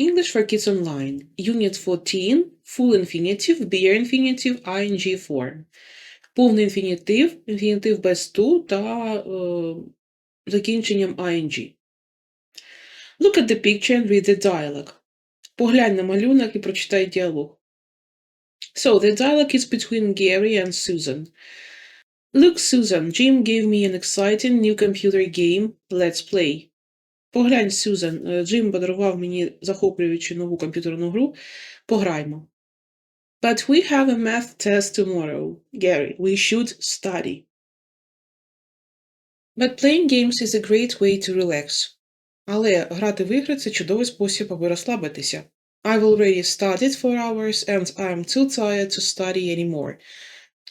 English for Kids Online, Unit 14, Full Infinitive, Bare Infinitive, ING form. Повний інфінітив, інфінітив без to та е, закінченням ING. Look at the picture and read the dialogue. Поглянь на малюнок і прочитай діалог. So, the dialogue is between Gary and Susan. Look, Susan, Jim gave me an exciting new computer game. Let's play. Поглянь, Сюзан, е, Джим подарував мені захоплюючу нову комп'ютерну гру. Пограймо. But we have a math test tomorrow, Gary. We should study. But playing games is a great way to relax. Але грати в ігри – це чудовий спосіб, аби розслабитися. I've already studied for hours and I'm too tired to study anymore.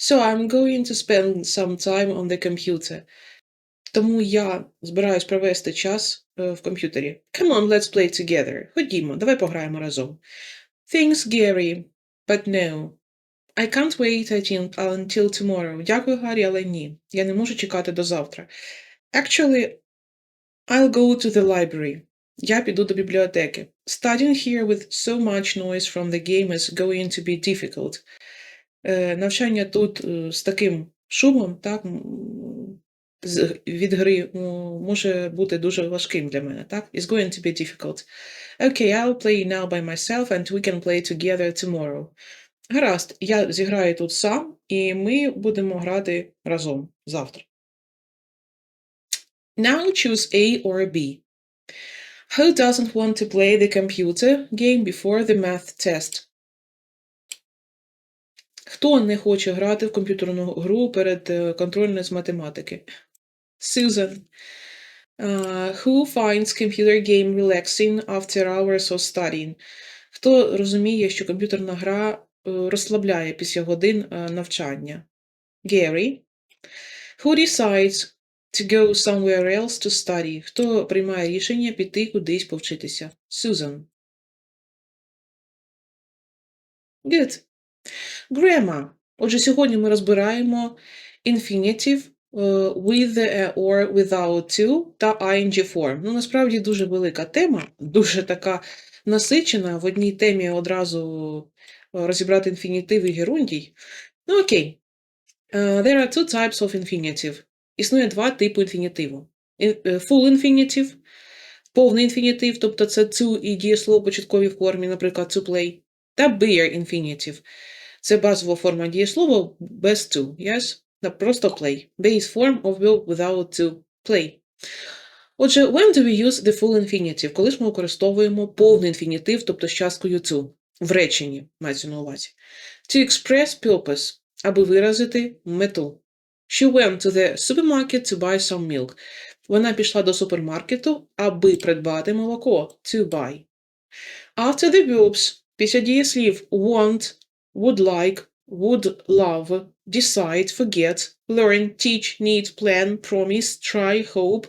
So I'm going to spend some time on the computer. Тому я збираюсь провести час е, в комп'ютері. Come on, let's play together. Ходімо, давай пограємо разом. Thanks, Gary, but no. I can't wait until, tomorrow. Дякую, Гаррі, але ні. Я не можу чекати до завтра. Actually, I'll go to the library. Я піду до бібліотеки. Studying here with so much noise from the game is going to be difficult. Е, навчання тут е, з таким шумом, так, від гри може бути дуже важким для мене, так? It's going to be difficult. Okay, I'll play now by myself and we can play together tomorrow. Гаразд, я зіграю тут сам, і ми будемо грати разом завтра. Now choose A or B. Who doesn't want to play the computer game before the math test? Хто не хоче грати в комп'ютерну гру перед е, контрольною з математики? Susan. Uh, who finds computer game relaxing after hours of studying? Хто розуміє, що комп'ютерна гра е, розслабляє після годин е, навчання? Gary. Who decides to go somewhere else to study? Хто приймає рішення піти кудись повчитися? Susan. Good. Grammar. Отже, сьогодні ми розбираємо е, with е, or without to та ing form. Ну, насправді дуже велика тема, дуже така насичена. В одній темі одразу е, розібрати інфінітив і герундій. Ну, окей. Е, There are two types of infinitive. Існує два типи інфінітиву. Е, Full infinitive, повний інфінітив, тобто це to і дієслово початковій формі, наприклад, to play, та bare infinitive. Це базова форма дієслова без to, yes? Та просто play. Base form of verb without to play. Отже, when do we use the full infinitive? Коли ж ми використовуємо повний інфінітив, тобто з часткою to, в реченні, мається на увазі. To express purpose, аби виразити мету. She went to the supermarket to buy some milk. Вона пішла до супермаркету, аби придбати молоко. To buy. After the verbs, після дієслів want, would like, would love, decide, forget, learn, teach, need, plan, promise, try, hope,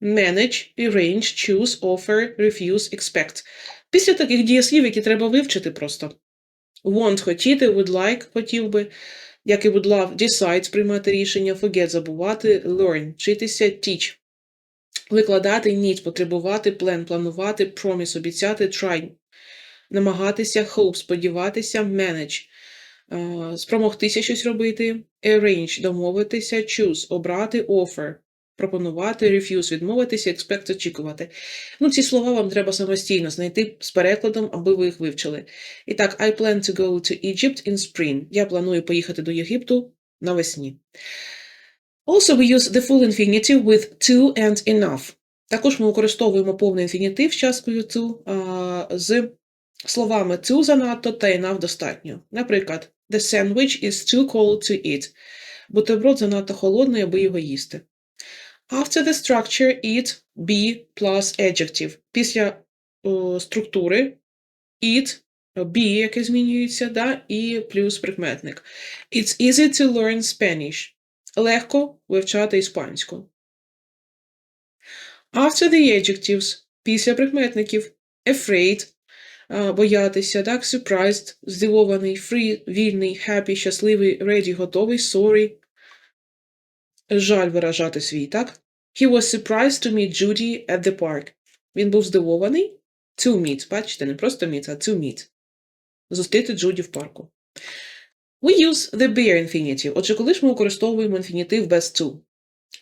manage, arrange, choose, offer, refuse, expect. Після таких дієслів, які треба вивчити просто. Want – хотіти, would like – хотів би, як і would love – decide – приймати рішення, forget – забувати, learn – вчитися, teach – викладати, need – потребувати, plan – планувати, promise – обіцяти, try – намагатися, hope – сподіватися, manage е, – спромогтися щось робити, arrange – домовитися, choose – обрати, offer – пропонувати, refuse – відмовитися, expect – очікувати. Ну, ці слова вам треба самостійно знайти з перекладом, аби ви їх вивчили. І так, I plan to go to Egypt in spring. Я планую поїхати до Єгипту навесні. Also, we use the full infinitive with to and enough. Також ми використовуємо повний інфінітив з часткою to з словами to занадто та enough достатньо. Наприклад, the sandwich is too cold to eat. Бутерброд занадто холодний, аби його їсти. After the structure, it, be plus adjective. Після о, структури it, be, яке змінюється, да, і плюс прикметник. It's easy to learn Spanish. Легко вивчати іспанську. After the adjectives, після прикметників, afraid, боятися, так, surprised, здивований, free, вільний, happy, щасливий, ready, готовий, sorry, жаль виражати свій, так? He was surprised to meet Judy at the park. Він був здивований, To meet. Бачите, не просто meet, а to meet. Зустріти Джуді в парку. We use the bare infinitive. Отже, коли ж ми використовуємо інфінітив без to?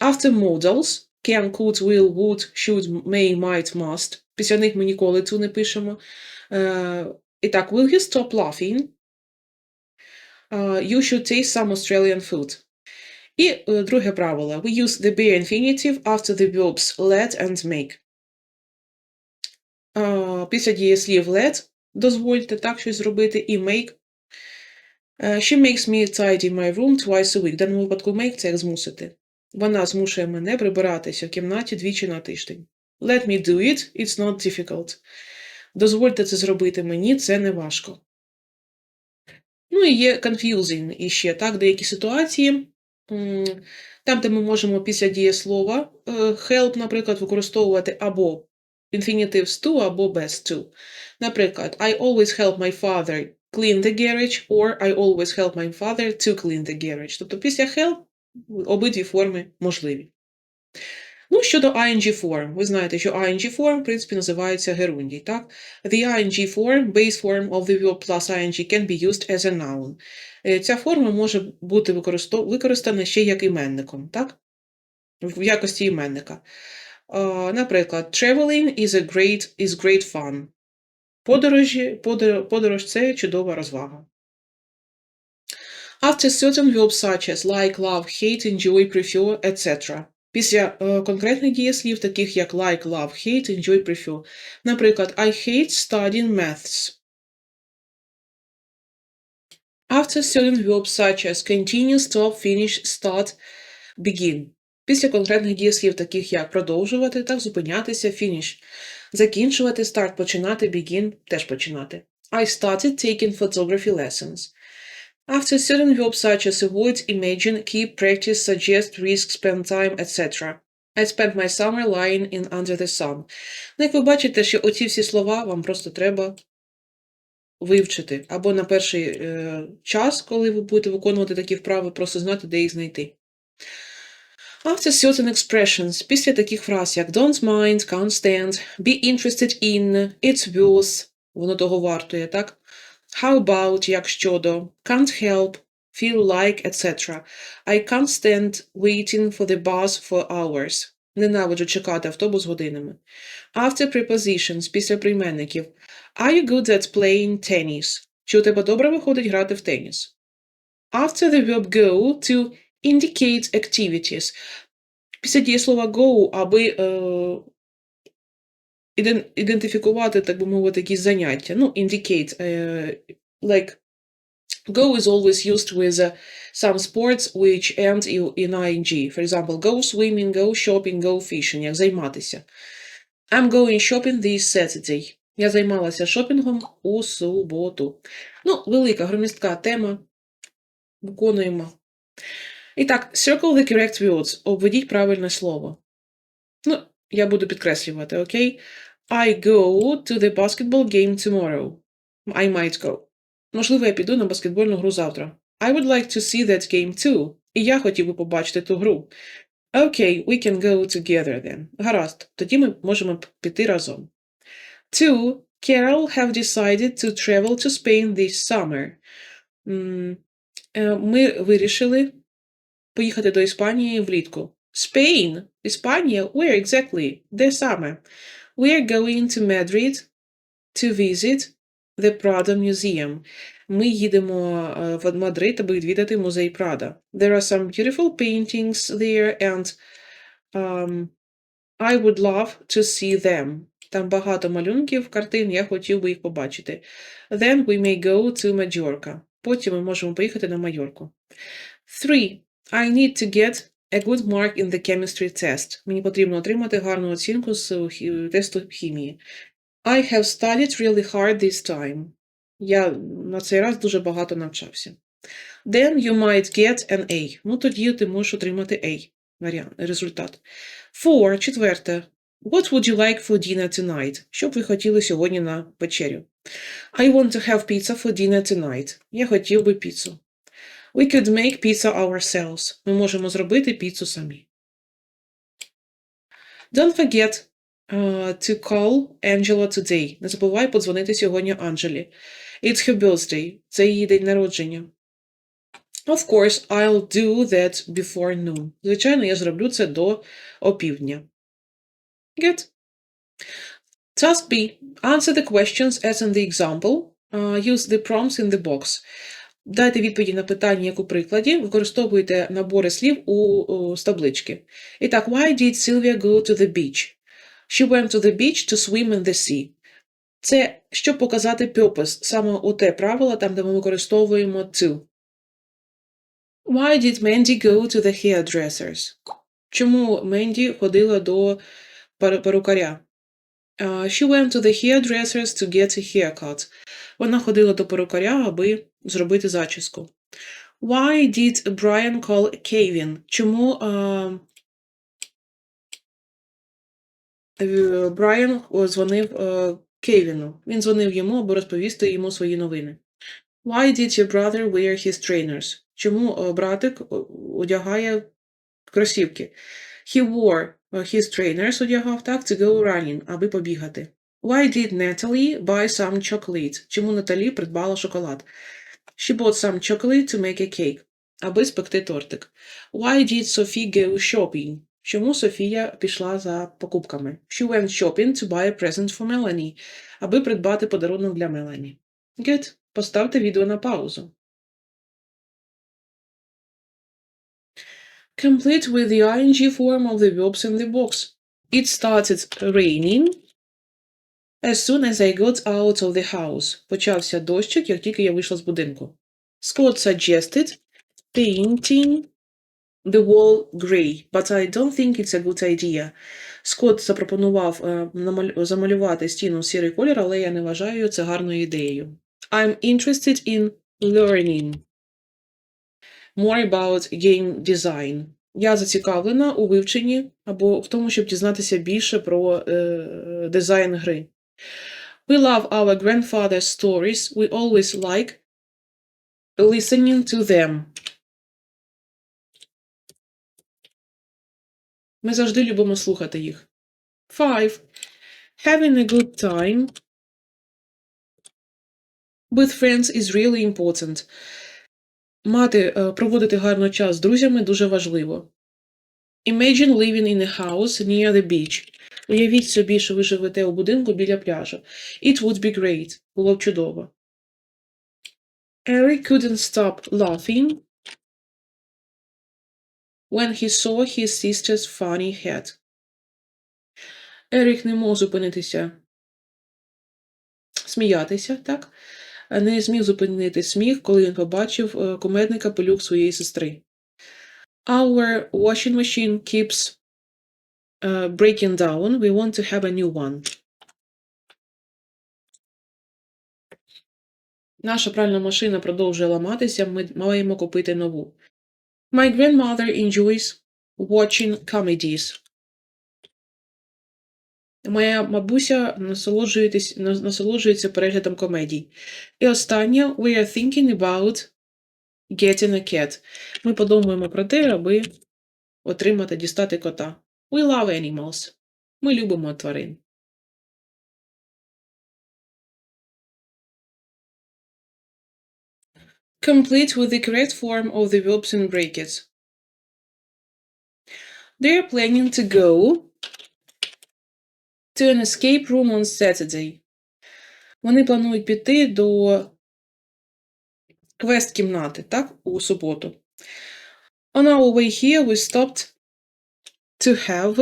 After modals can, could, will, would, should, may, might, must. Після них ми ніколи to не пишемо. Е, і так, will you stop laughing? Е, you should taste some Australian food. І е, друге правило. We use the bare infinitive after the verbs let and make. Після дієслів let дозвольте так щось зробити, і make. She makes me tidy my room twice a week. В даному випадку make це як змусити. Вона змушує мене прибиратися в кімнаті двічі на тиждень. Let me do it, it's not difficult. Дозвольте це зробити мені, це не важко. Ну і є confusing іще, так, деякі ситуації, там, де ми можемо після дієслова е, help, наприклад, використовувати або з to, або без to. Наприклад, I always help my father clean the garage, or I always help my father to clean the garage. Тобто після help обидві форми можливі. Ну, щодо ing form, ви знаєте, що ing form, в принципі, називається герундій, так? The ing form, base form of the verb plus ing can be used as a noun. Е, Ця форма може бути використана ще як іменником, так? В якості іменника. Наприклад, traveling is a great, is great fun. Подорожі, подор- подорож це чудова розвага. After certain verbs such as like, love, hate, enjoy, prefer, etc. Після е, конкретних дієслів, таких як like, love, hate, enjoy, prefer. Наприклад, I hate studying maths. After certain verbs such as continue, stop, finish, start, begin. Після конкретних дієслів, таких як продовжувати, так, зупинятися, finish. Закінчувати, start, починати, begin, теж починати. I started taking photography lessons. After certain verbs such as avoid, imagine, keep, practice, suggest, risk, spend time, etc. I spent my summer lying in under the sun. Ну, як ви бачите, що оці всі слова вам просто треба вивчити. Або на перший е, час, коли ви будете виконувати такі вправи, просто знати, де їх знайти. After certain expressions, після таких фраз, як don't mind, can't stand, be interested in, it's worth, воно того вартує, так? How about, як щодо, can't help, feel like, etc. I can't stand waiting for the bus for hours. Ненавиджу чекати автобус годинами. After prepositions, після прийменників. Are you good at playing tennis? Чи у тебе добре виходить грати в теніс? After the verb go to indicate activities. Після дієслова go, аби е, іден- ідентифікувати, так би мовити, якісь заняття. Ну, indicate, е, like, go is always used with uh, some sports which end in ing. For example, go swimming, go shopping, go fishing, як займатися. I'm going shopping this Saturday. Я займалася шопінгом у суботу. Ну, велика громістка тема. Виконуємо. І так, circle the correct words. Обведіть правильне слово. Ну, я буду підкреслювати, окей? I go to the basketball game tomorrow. I might go. Можливо, я піду на баскетбольну гру завтра. I would like to see that game too. І я хотів би побачити ту гру. Okay, we can go together then. Гаразд, тоді ми можемо піти разом. Two, Carol have decided to travel to Spain this summer. Е, Ми вирішили поїхати до Іспанії влітку. Spain, Іспанія, where exactly? Де саме? We are going to Madrid to visit the Prada Museum. Ми їдемо е, в Мадрид, аби відвідати музей Прада. There are some beautiful paintings there and um, I would love to see them. Там багато малюнків, картин, я хотів би їх побачити. Then we may go to Majorca. Потім ми можемо поїхати на Майорку. Three. I need to get a good mark in the chemistry test. Мені потрібно отримати гарну оцінку з тесту хімії. I have studied really hard this time. Я на цей раз дуже багато навчався. Then you might get an A. Ну, тоді ти можеш отримати A. Варіант, результат. Four. Четверте. What would you like for dinner tonight? Що б ви хотіли сьогодні на вечерю? I want to have pizza for dinner tonight. Я хотів би піцу. We could make pizza ourselves. Ми можемо зробити піцу самі. Don't forget uh, to call Angela today. Не забувай подзвонити сьогодні Анджелі. It's her birthday. Це її день народження. Of course, I'll do that before noon. Звичайно, я зроблю це до опівдня. Good. Task B. Answer the questions as in the example. Uh, use the prompts in the box. Дайте відповіді на питання, як у прикладі. Використовуйте набори слів у, з таблички. І так, why did Sylvia go to the beach? She went to the beach to swim in the sea. Це щоб показати purpose, саме у те правило, там, де ми використовуємо to. Why did Mandy go to the hairdressers? Чому Менді ходила до перукаря? Uh, she went to the hairdressers to get a haircut. Вона ходила до перукаря, аби зробити зачіску. Why did Brian call Kevin? Чому Брайан о, дзвонив е, Кевіну? Він дзвонив йому, аби розповісти йому свої новини. Why did your brother wear his trainers? Чому е, братик одягає кросівки? He wore е, his trainers одягав так to go running, аби побігати. Why did Natalie buy some chocolate? Чому Наталі придбала шоколад? She bought some chocolate to make a cake. Аби спекти тортик. Why did Sophie go shopping? Чому Софія пішла за покупками? She went shopping to buy a present for Melanie. Аби придбати подарунок для Мелані. Good. Поставте відео на паузу. Complete with the ing form of the verbs in the box. It started raining as soon as I got out of the house. Почався дощик, як тільки я вийшла з будинку. Scott suggested painting the wall grey, but I don't think it's a good idea. Скотт запропонував е, намаль- замалювати стіну в сірий колір, але я не вважаю це гарною ідеєю. I'm interested in learning more about game design. Я зацікавлена у вивченні або в тому, щоб дізнатися більше про е, дизайн гри. We love our grandfather's stories. We always like listening to them. Ми завжди любимо слухати їх. Five. Having a good time with friends is really important. Мати, е, проводити гарно час з друзями дуже важливо. Imagine living in a house near the beach. Уявіть собі, що ви живете у будинку біля пляжу. It would be great. Було б чудово. Eric couldn't stop laughing when he saw his sister's funny hat. Ерік не мог зупинитися сміятися, так? Не зміг зупинити сміх, коли він побачив е, кумедний капелюх своєї сестри. Our washing machine keeps uh, breaking down. We want to have a new one. Наша пральна машина продовжує ламатися, ми маємо купити нову. My grandmother enjoys watching comedies. Моя бабуся насолоджується переглядом комедій. І останнє, we are thinking about getting a cat. Ми подумаємо про те, аби отримати, дістати кота. We love animals. Ми любимо тварин. Complete with the correct form of the verbs in brackets. They are planning to go to an escape room on Saturday. Вони планують піти до квест-кімнати, так, у суботу. On our way here we stopped to have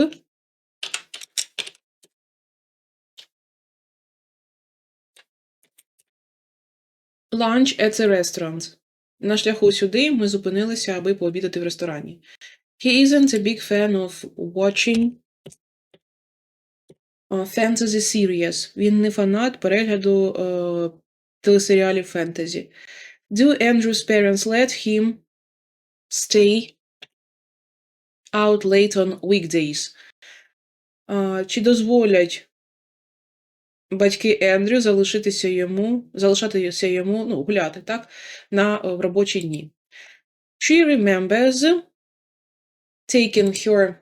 lunch at a restaurant. На шляху сюди ми зупинилися, аби пообідати в ресторані. He isn't a big fan of watching uh, fantasy series. Він не фанат перегляду е, телесеріалів фентезі. Do Andrew's parents let him stay out late on weekdays? Чи дозволять батьки Ендрю залишитися йому, залишатися йому, ну, гуляти, так, на е, робочі дні? She remembers taking her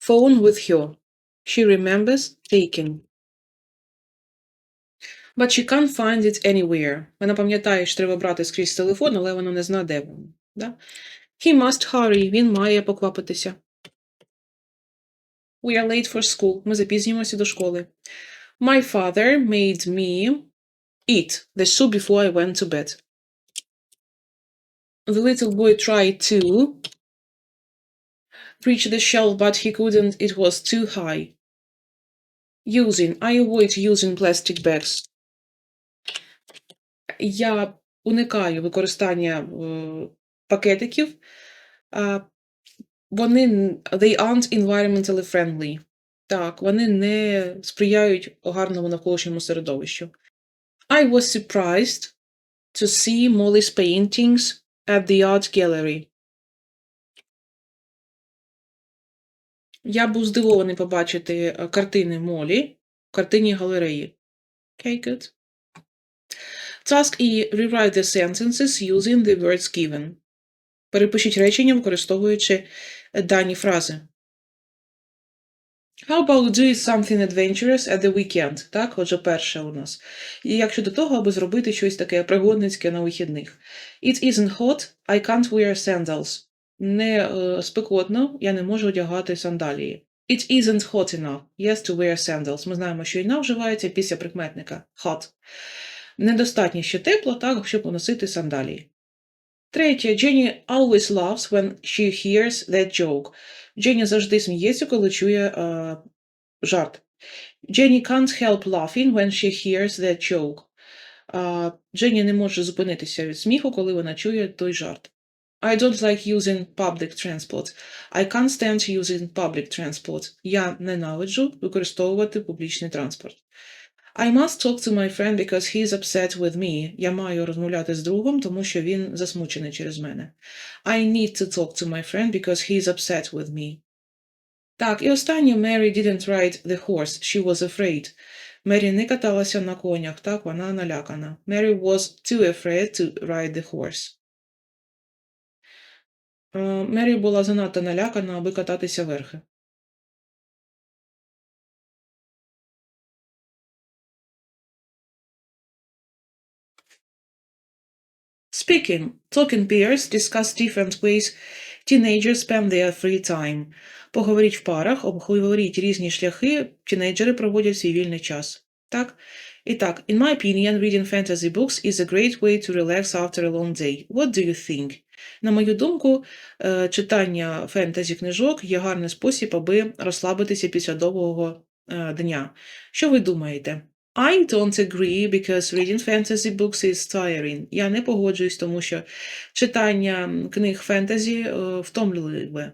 phone with her. She remembers taking. But she can't find it anywhere. Вона пам'ятає, що треба брати скрізь телефон, але вона не знає, де він. Да? He must hurry. Він має поквапитися. We are late for school. Ми запізнюємося до школи. My father made me eat the soup before I went to bed. The little boy tried to reach the shelf, but he couldn't. It was too high. Using. I avoid using plastic bags. Я уникаю використання е, пакетиків. Вони they aren't environmentally friendly. Так, вони не сприяють гарному навколишньому середовищу. I was surprised to see Molly's paintings at the art gallery. Я був здивований побачити е, картини Молі в картині галереї. Okay, good. Task E. Rewrite the sentences using the words given. Перепишіть речення, використовуючи дані фрази. How about doing something adventurous at the weekend? Так, отже, перше у нас. І як щодо того, аби зробити щось таке пригодницьке на вихідних. It isn't hot, I can't wear sandals. Не е, спекотно, я не можу одягати сандалії. It isn't hot enough, yes, to wear sandals. Ми знаємо, що enough вживається після прикметника hot. Недостатньо ще тепло, так, щоб носити сандалії. Третє. Jenny always laughs when she hears that joke. Дженні завжди сміється, коли чує е, жарт. Jenny can't help laughing when she hears that joke. Е, Дженні не може зупинитися від сміху, коли вона чує той жарт. I don't like using public transport. I can't stand using public transport. Я ненавиджу використовувати публічний транспорт. I must talk to my friend because he is upset with me. Я маю розмовляти з другом, тому що він засмучений через мене. I need to talk to my friend because he is upset with me. Так, і останнє Mary didn't ride the horse. She was afraid. Мері не каталася на конях, так, вона налякана. Mary was too afraid to ride the horse. Е, Мері була занадто налякана, аби кататися верхи. Speaking. Talking peers discuss different ways teenagers spend their free time. Поговоріть в парах, обговоріть різні шляхи, тінейджери проводять свій вільний час. Так? І так, in my opinion, reading fantasy books is a great way to relax after a long day. What do you think? На мою думку, е, читання фентезі книжок є гарний спосіб, аби розслабитися після довгого е, дня. Що ви думаєте? I don't agree because reading fantasy books is tiring. Я не погоджуюсь, тому що читання книг фентезі е, втомлює.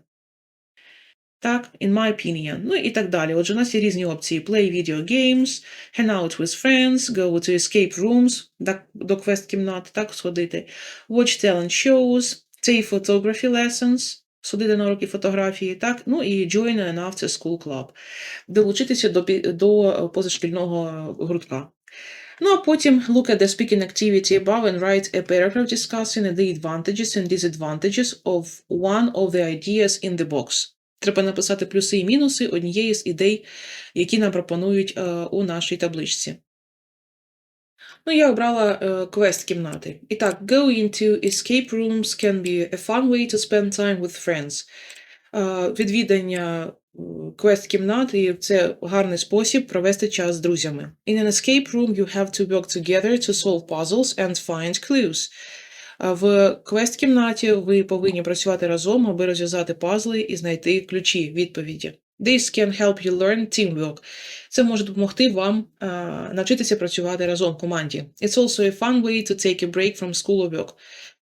Так, in my opinion. Ну і так далі. Отже, у нас є різні опції: play video games, hang out with friends, go to escape rooms, до квест-кімнат, так, сходити, watch talent shows, take photography lessons, сходити на уроки фотографії, так, ну і join an after school club, долучитися до, до позашкільного гуртка. Ну, а потім look at the speaking activity above and write a paragraph discussing the advantages and disadvantages of one of the ideas in the box. Треба написати плюси і мінуси однієї з ідей, які нам пропонують е, у нашій табличці. Ну, я обрала е, квест кімнати. І так, go into escape rooms can be a fun way to spend time with friends. Е, відвідання квест кімнати це гарний спосіб провести час з друзями. In an escape room you have to work together to solve puzzles and find clues. В квест-кімнаті ви повинні працювати разом, аби розв'язати пазли і знайти ключі відповіді. This can help you learn teamwork. Це може допомогти вам а, навчитися працювати разом в команді. It's also a fun way to take a break from school or work.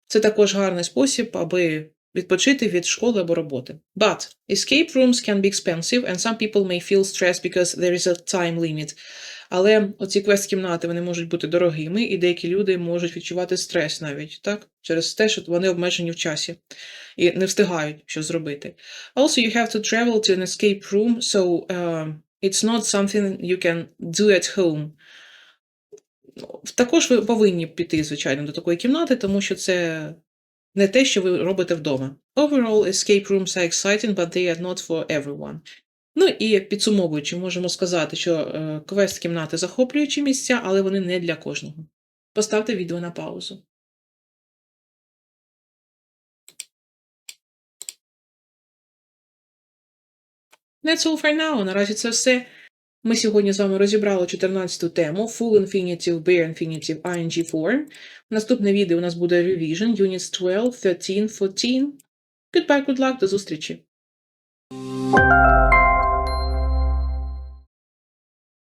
Це також гарний спосіб, аби відпочити від школи або роботи. But escape rooms can be expensive and some people may feel stressed because there is a time limit. Але оці квест-кімнати вони можуть бути дорогими, і деякі люди можуть відчувати стрес навіть, так? Через те, що вони обмежені в часі і не встигають що зробити. Also, you have to travel to an escape room, so uh, it's not something you can do at home. Також ви повинні піти, звичайно, до такої кімнати, тому що це не те, що ви робите вдома. Overall, escape rooms are exciting, but they are not for everyone. Ну і підсумовуючи, можемо сказати, що е, квест-кімнати захоплюючі місця, але вони не для кожного. Поставте відео на паузу. That's all for now. Наразі це все. Ми сьогодні з вами розібрали 14-ту тему Full Infinitive, Bare Infinitive, ING form. Наступне відео у нас буде Revision, Units 12, 13, 14. Goodbye, good luck, до зустрічі!